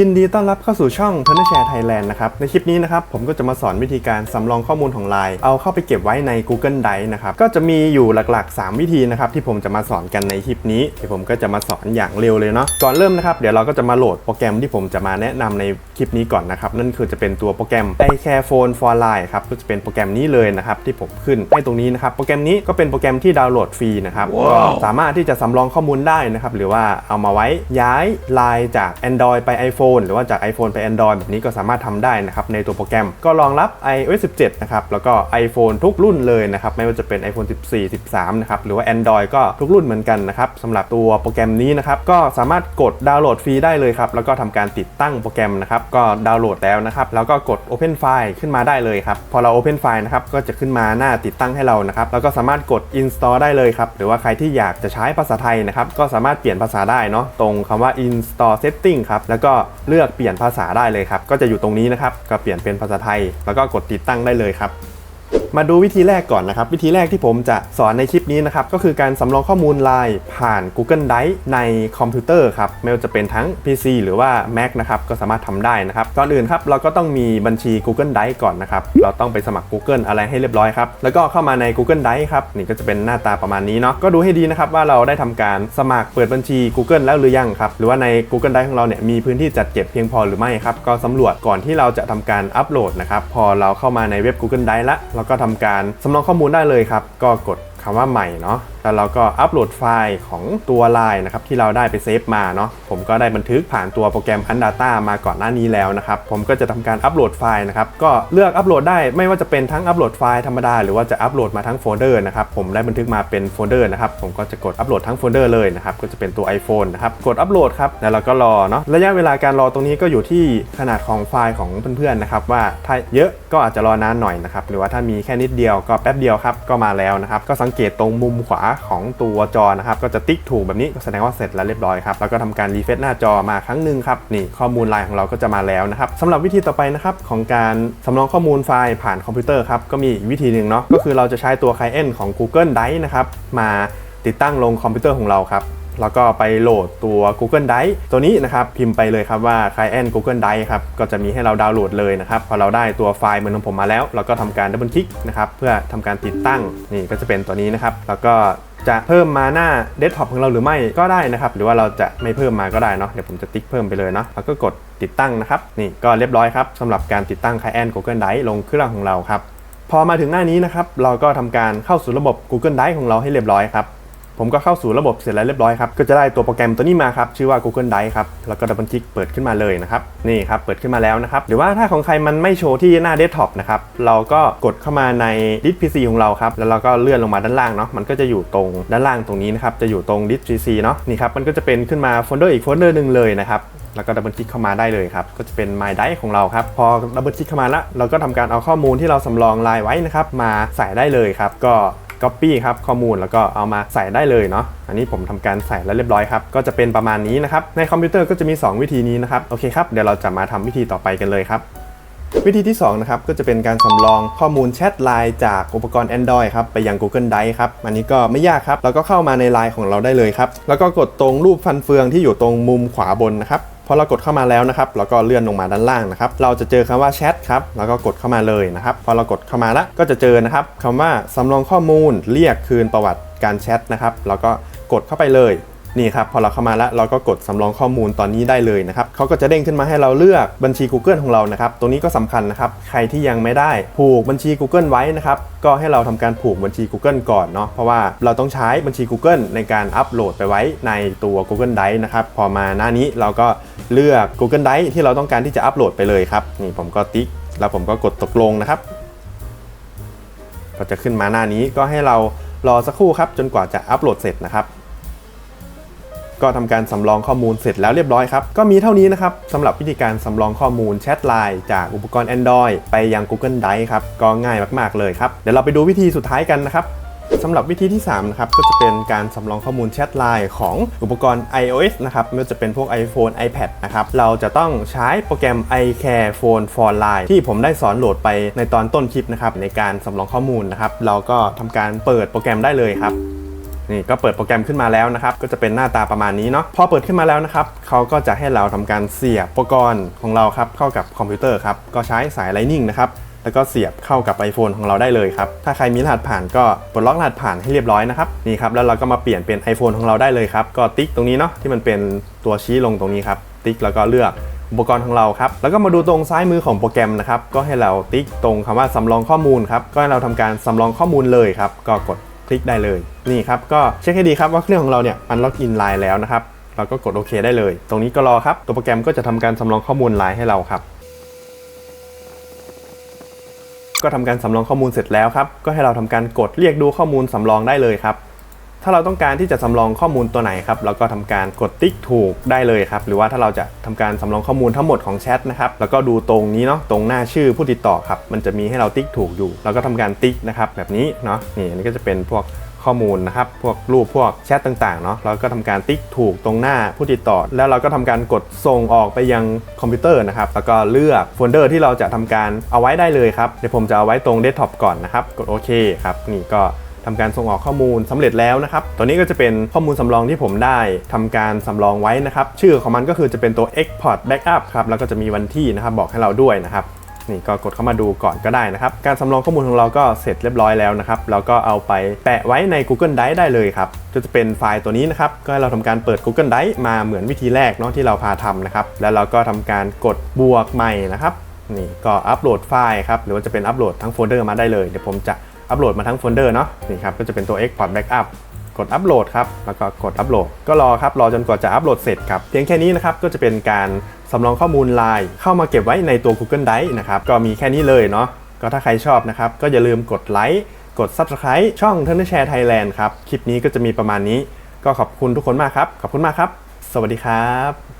ยินดีต้อนรับเข้าสู่ช่อง t u r n e r Share Thailand นะครับ ในคลิปนี้นะครับ ผมก็จะมาสอนวิธีการสำรองข้อมูลของ Line เอาเข้าไปเก็บไว้ใน Google Drive นะครับ ก็จะมีอยู่หลัก ๆ 3 วิธีนะครับ ที่ผมจะมาสอนกันในคลิปนี้เดี๋ยวผมก็จะมาสอนอย่างเร็วเลยเนาะก่อนเริ่มนะครับ เดี๋ยวเราก็จะมาโหลดโปรแกรมที่ผมจะมาแนะนำในคลิปนี้ก่อนนะครับ นั่นคือจะเป็นตัวโปรแกรม iCare Phone for Line ครับก็จะเป็นโปรแกรมนี้เลยนะครับที่ผมขึ้นให้ตรงนี้นะครับโปรแกรมนี้ก็เป็นโปรแกรมที่ดาวน์โหลดฟรีนะครับก็สามารถที่จะสำรองข้อมูลได้นะครับหรือว่าเอามาไว้ย้ายไลน์จาก Android ไป iPhone หรือว่าจาก iPhone ไป Android แบบนี้ก็สามารถทำได้นะครับในตัวโปรแกรมก็รองรับ iOS 17 นะครับ แล้วก็ iPhone ทุกรุ่นเลยนะครับ ไม่ว่าจะเป็น iPhone 14 13 นะครับ หรือว่า Android ก็ทุกรุ่นเหมือนกันนะครับสำหรับตัวโปรแกรมนี้นะครับ ก็สามารถกดดาวน์โหลดฟรีได้เลยครับ แล้วก็ทำการติดตั้งโปรแกรมนะครับ ก็ดาวน์โหลดแล้วนะครับ แล้วก็กด Open File ขึ้นมาได้เลยครับ พอเรา Open File นะครับ ก็จะขึ้นมาหน้าติดตั้งให้เรานะครับ แล้วก็สามารถกด Install ได้เลยครับ หรือว่าใครที่อยากจะใช้ภาษาไทยนะครับ ก็สามารถเปลี่ยนภาษาได้เนาะ ตรงคำว่า Install Setting ครับ แล้วก็เลือกเปลี่ยนภาษาได้เลยครับ ก็จะอยู่ตรงนี้นะครับ ก็เปลี่ยนเป็นภาษาไทย แล้วก็กดติดตั้งได้เลยครับ มาดูวิธีแรกก่อนนะครับ วิธีแรกที่ผมจะสอนในคลิปนี้นะครับก็คือการสำรองข้อมูลไลน์ผ่าน Google Drive ในคอมพิวเตอร์ครับไม่ว่าจะเป็นทั้ง PC หรือว่า Mac นะครับก็สามารถทำได้นะครับก่อนอื่นครับเราก็ต้องมีบัญชี Google Drive ก่อนนะครับเราต้องไปสมัคร Google อะไรให้เรียบร้อยครับแล้วก็เข้ามาใน Google Drive ครับนี่ก็จะเป็นหน้าตาประมาณนี้เนาะก็ดูให้ดีนะครับว่าเราได้ทำการสมัครเปิดบัญชี Google แล้วหรือยังครับหรือว่าใน Google Drive ของเราเนี่ยมีพื้นที่จัดเก็บเพียงพอหรือไม่ครับก็สำรวจก่อนที่เราจะทำการอัปโหลดนะครับพอเราเข้ามาในเว็บ Google Drive ละเราก็ททำการสำรองข้อมูลได้เลยครับ ก็กดคำว่าใหม่เนาะ แล้วเราก็อัปโหลดไฟล์ของตัวไลน์นะครับที่เราได้ไปเซฟมาเนาะผมก็ได้บันทึกผ่านตัวโปรแกรม Undata มาก่อนหน้านี้แล้วนะครับผมก็จะทำการอัปโหลดไฟล์นะครับก็เลือกอัปโหลดได้ไม่ว่าจะเป็นทั้งอัปโหลดไฟล์ธรรมดาหรือว่าจะอัปโหลดมาทั้งโฟลเดอร์นะครับผมได้บันทึกมาเป็นโฟลเดอร์นะครับผมก็จะกดอัปโหลดทั้งโฟลเดอร์เลยนะครับก็จะเป็นตัว iPhone นะครับกดอัปโหลดครับแล้วเราก็รอเนาะระยะเวลาการรอตรงนี้ก็อยู่ที่ขนาดของไฟล์ของเพื่อนๆนะครับว่าถ้าเยอะก็อาจจะรอนานหน่อยนะครับหรือว่าถ้ามีแค่นิดเดียวก็แป๊บเดียวครับก็มาแล้วนะครับก็สังเกตตรงมุมขวาของตัวจอนะครับก็จะติ๊กถูกแบบนี้ก็แสดงว่าเสร็จแล้วเรียบร้อยครับแล้วก็ทำการรีเฟซหน้าจอมาครั้งหนึ่งครับนี่ข้อมูลไลน์ของเราก็จะมาแล้วนะครับสำหรับวิธีต่อไปนะครับของการสำรองข้อมูลไฟล์ผ่านคอมพิวเตอร์ครับก็มีวิธีหนึ่งเนาะก็คือเราจะใช้ตัว Client ของ Google Drive นะครับมาติดตั้งลงคอมพิวเตอร์ของเราครับ แล้วก็ไปโหลดตัว Google Drive ตัวนี้นะครับพิมพ์ไปเลยครับว่า Client Google Drive ครับก็จะมีให้เราดาวน์โหลดเลยนะครับพอเราได้ตัวไฟล์เหมือนของผมมาแล้ว เราก็ทำการดับเบิลคลิกนะครับเพื่อทำการติดตั้งนี่ก็จะเป็นตัวนี้นะครับแล้วก็จะเพิ่มมาหน้าเดสก์ท็อปของเราหรือไม่ก็ได้นะครับ หรือว่าเราจะไม่เพิ่มมาก็ได้เนาะเดี๋ยวผมจะติ๊กเพิ่มไปเลยเนาะแล้วก็กดติดตั้งนะครับ นี่ก็เรียบร้อยครับสำหรับการติดตั้ง Client Google Drive ลงเครื่องของเราครับ พอมาถึงหน้านี้นะครับ เราก็ทำการเข้าสู่ระบบ Google Drive ของเราให้เรียบร้อยครับ ผมก็เข้าสู่ระบบเสร็จแล้วเรียบร้อยครับ ก็จะได้ตัวโปรแกรมตัวนี้มาครับ ชื่อว่า Google Drive ครับ แล้วก็ดับเบิลคลิกเปิดขึ้นมาเลยนะครับ นี่ครับ เปิดขึ้นมาแล้วนะครับ หรือว่าถ้าของใครมันไม่โชว์ที่หน้าเดสก์ท็อปนะครับ เราก็กดเข้ามาในดิส PC ของเราครับ แล้วเราก็เลื่อนลงมาด้านล่างเนาะ มันก็จะอยู่ตรงด้านล่างตรงนี้นะครับ จะอยู่ตรงดิส PC เนาะ นี่ครับ มันก็จะเป็นขึ้นมาโฟลเดอร์อีกโฟลเดอร์หนึ่งเลยนะครับแล้วก็ดับเบิลคลิกเข้ามาได้เลยครับ ก็จะเป็น My Drive ของเราครับ พอดับเบิลคลิกเข้ามาแล้ว เราก็ทำการเอาข้อมูลที่เราสำรองไลน์ไว้นะครับ มาใส่ได้เลยครับ ก็ Copy ครับข้อมูลแล้วก็เอามาใส่ได้เลยเนาะอันนี้ผมทำการใส่แล้วเรียบร้อยครับก็จะเป็นประมาณนี้นะครับในคอมพิวเตอร์ก็จะมี 2 วิธีนี้นะครับโอเคครับเดี๋ยวเราจะมาทำวิธีต่อไปกันเลยครับวิธีที่2นะครับก็จะเป็นการสำรองข้อมูลแชทไลน์จากอุปกรณ์ Android ครับไปยัง Google Drive ครับอันนี้ก็ไม่ยากครับเราก็เข้ามาในไลน์ของเราได้เลยครับแล้วก็กดตรงรูปฟันเฟืองที่อยู่ตรงมุมขวาบนนะครับ พอเรากดเข้ามาแล้วนะครับเราก็เลื่อนลงมาด้านล่างนะครับ เราจะเจอคำว่าแชทครับแล้วก็กดเข้ามาเลยนะครับ พอเรากดเข้ามาแล้วก็จะเจอนะครับคำว่าสำรองข้อมูลเรียกคืนประวัติการแชทนะครับแล้วก็กดเข้าไปเลย นี่ครับพอเราเข้ามาแล้วเราก็กดสำรองข้อมูลตอนนี้ได้เลยนะครับเขาก็จะเด้งขึ้นมาให้เราเลือกบัญชี Google ของเรานะครับตรงนี้ก็สำคัญนะครับใครที่ยังไม่ได้ผูกบัญชี Google ไว้นะครับก็ให้เราทำการผูกบัญชี Google ก่อนเนาะเพราะว่าเราต้องใช้บัญชี Google ในการอัปโหลดไปไว้ในตัว Google Drive นะครับพอมาหน้านี้เราก็เลือก Google Drive ที่เราต้องการที่จะอัปโหลดไปเลยครับนี่ผมก็ติ๊กแล้วผมก็กดตกลงนะครับ ก็จะขึ้นมาหน้านี้ก็ให้เรารอสักครู่ครับ จนกว่าจะอัปโหลดเสร็จนะครับ ก็ทำการสำรองข้อมูลเสร็จแล้วเรียบร้อยครับ ก็มีเท่านี้นะครับสำหรับวิธีการสำรองข้อมูลแชทไลน์จากอุปกรณ์ Android ไปยัง Google Drive ครับ ก็ง่ายมาก ๆ เลยครับ เดี๋ยวเราไปดูวิธีสุดท้ายกันนะครับสำหรับวิธีที่3นะครับก็จะเป็นการสำรองข้อมูลแชทไลน์ของอุปกรณ์ iOS นะครับไม่ว่าจะเป็นพวก iPhone iPad นะครับเราจะต้องใช้โปรแกรม iCare Phone for Line ที่ผมได้สอนโหลดไปในตอนต้นคลิปนะครับในการสำรองข้อมูลนะครับเราก็ทำการเปิดโปรแกรมได้เลยครับ นี่ก็เปิดโปรแกรมขึ้นมาแล้วนะครับ ก็จะเป็นหน้าตาประมาณนี้เนาะพอเปิดขึ้นมาแล้วนะครับเขาก็จะให้เราทำการเสียบอุปกรณ์ของเราครับเข้ากับคอมพิวเตอร์ครับก็ใช้สาย Lightning นะครับแล้วก็เสียบเข้ากับ iPhone ของเราได้เลยครับ ถ้าใครมีรหัสผ่านก็ปลดล็อกรหัสผ่านให้เรียบร้อยนะครับ นี่ครับ แล้วเราก็มาเปลี่ยนเป็น iPhone ของเราได้เลยครับ ก็ติ๊กตรงนี้เนาะที่มันเป็นตัวชี้ลงตรงนี้ครับ ติ๊กแล้วก็เลือกอุปกรณ์ของเราครับ แล้วก็มาดูตรงซ้ายมือของโปรแกรมนะครับ ก็ให้เราติ๊กตรงคำว่าสำรองข้อมูลครับ ก็ให้เราทำการสำรองข้อมูลเลยครับ ก็กด คลิกได้เลย นี่ครับก็เช็คให้ดีครับว่าเครื่องของเราเนี่ยมันล็อกอินไลน์แล้วนะครับเราก็กดโอเคได้เลย ตรงนี้ก็รอครับ ตัวโปรแกรมก็จะทำการสำรองข้อมูลไลน์ให้เราครับ ก็ทำการสำรองข้อมูลเสร็จแล้วครับ ก็ให้เราทำการกดเรียกดูข้อมูลสำรองได้เลยครับ ถ้าเราต้องการที่จะสำรองข้อมูลตัวไหนครับเราก็ทำการกดติ๊กถูกได้เลยครับหรือว่าถ้าเราจะทำการสำรองข้อมูลทั้งหมดของแชทนะครับแล้วก็ดูตรงนี้เนาะตรงหน้าชื่อผู้ติดต่อครับมันจะมีให้เราติ๊กถูกอยู่เราก็ทำการติ๊กนะครับแบบนี้เนาะนี่อันนี้ก็จะเป็นพวกข้อมูลนะครับ พวกรูปพวกแชทต่างๆ เนาะเราก็ทำการติ๊กถูกตรงหน้าผู้ติดต่อ แล้วเราก็ทำการกดส่งออกไปยังคอมพิวเตอร์นะครับ แล้วก็เลือกโฟลเดอร์ที่เราจะทำการเอาไว้ได้เลยครับ เดี๋ยวผมจะเอาไว้ตรงเดสก์ท็อปก่อนนะครับ กดโอเคครับ นี่ก็ ทำการส่งออกข้อมูลสำเร็จแล้วนะครับ ตัวนี้ก็จะเป็นข้อมูลสำรองที่ผมได้ทำการสำรองไว้นะครับ ชื่อของมันก็คือจะเป็นตัว export backup ครับ แล้วก็จะมีวันที่นะครับบอกให้เราด้วยนะครับนี่ก็กดเข้ามาดูก่อนก็ได้นะครับ การสำรองข้อมูลของเราก็เสร็จเรียบร้อยแล้วนะครับ เราก็เอาไปแปะไว้ใน Google Drive ได้เลยครับ ก็จะเป็นไฟล์ตัวนี้นะครับ ก็ให้เราทำการเปิด Google Drive มาเหมือนวิธีแรกเนาะที่เราพาทำนะครับ แล้วเราก็ทำการกดบวกใหม่นะครับ นี่ก็อัปโหลดไฟล์ครับ หรือว่าจะเป็นอัปโหลดทั้งโฟลเดอร์มาได้เลย เดี๋ยวผมจะ อัปโหลดมาทั้งโฟลเดอร์เนาะนี่ครับก็จะเป็นตัว Export Backup กดอัปโหลดครับแล้วก็กดอัปโหลดก็รอครับรอจนกว่าจะอัปโหลดเสร็จครับเพียงแค่นี้นะครับก็จะเป็นการสำรองข้อมูลไลน์เข้ามาเก็บไว้ในตัว Google Drive นะครับก็มีแค่นี้เลยเนาะก็ถ้าใครชอบนะครับก็อย่าลืมกดไลค์กด Subscribe ช่อง t u r n e r Share Thailand ครับคลิปนี้ก็จะมีประมาณนี้ ก็ขอบคุณทุกคนมากครับขอบคุณมากครับ สวัสดีครับ